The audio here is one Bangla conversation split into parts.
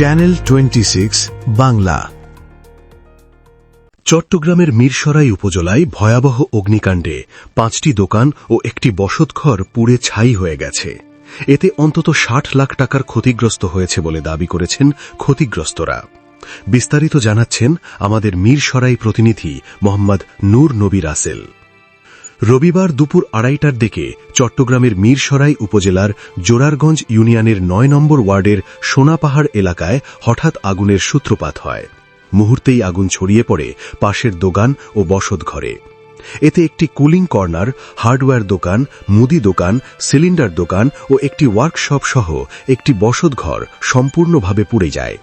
চ্যানেল টোয়েন্টি সিক্স বাংলা চট্টগ্রামের মিরসরাই উপজেলায় ভয়াবহ অগ্নিকাণ্ডে পাঁচটি দোকান ও একটি বসতঘর পুড়ে ছাই হয়ে গেছে। এতে অন্তত ষাট লাখ টাকার ক্ষতিগ্রস্ত হয়েছে বলে দাবি করেছেন ক্ষতিগ্রস্তরা। বিস্তারিত জানাচ্ছেন আমাদের মিরসরাই প্রতিনিধি মোহাম্মদ নূর নবী রাসেল। রবিবার দুপুর আড়াইটার দিকে চট্টগ্রামের মিরসরাই উপজেলার জোরারগঞ্জ ইউনিয়নের নয় নম্বর ওয়ার্ডের সোনাপাহাড় এলাকায় হঠাৎ আগুনের সূত্রপাত হয়। মুহূর্তেই আগুন ছড়িয়ে পড়ে পাশের দোকান ও বসত ঘরে। এতে একটি কুলিং কর্নার, হার্ডওয়্যার দোকান, মুদি দোকান, সিলিন্ডার দোকান ও একটি ওয়ার্কশপ সহ একটি বসত ঘর সম্পূর্ণভাবে পুড়ে যায়।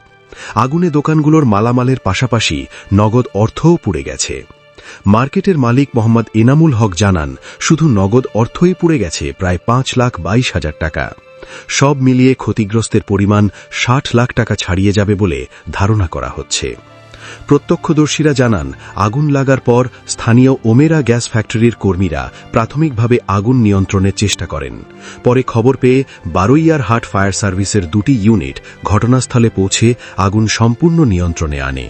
আগুনে দোকানগুলোর মালামালের পাশাপাশি নগদ অর্থও পুড়ে গেছে। মার্কেটের মালিক মোহাম্মদ এনামুল হক জানান, শুধু নগদ অর্থই পুড়ে গেছে প্রায় পাঁচ লাখ বাইশ হাজার টাকা। সব মিলিয়ে ক্ষতিগ্রস্তের পরিমাণ ষাট লাখ টাকা ছাড়িয়ে যাবে বলে ধারণা করা হচ্ছে। প্রত্যক্ষদর্শীরা জানান, আগুন লাগার পর স্থানীয় ওমেরা গ্যাস ফ্যাক্টরির কর্মীরা প্রাথমিকভাবে আগুন নিয়ন্ত্রণের চেষ্টা করেন। পরে খবর পেয়ে বারুইয়ার হাট ফায়ার সার্ভিসের দুটি ইউনিট ঘটনাস্থলে পৌঁছে আগুন সম্পূর্ণ নিয়ন্ত্রণে আনে।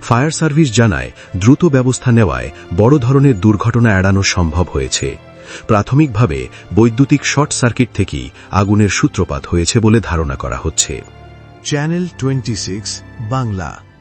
ফায়ার সার্ভিস জানায়, দ্রুত ব্যবস্থা নেওয়ায় বড় ধরনের দুর্ঘটনা এড়ানো সম্ভব হয়েছে। প্রাথমিকভাবে বৈদ্যুতিক শর্ট সার্কিট থেকেই আগুনের সূত্রপাত হয়েছে বলে ধারণা করা হচ্ছে। Channel twenty Bangla.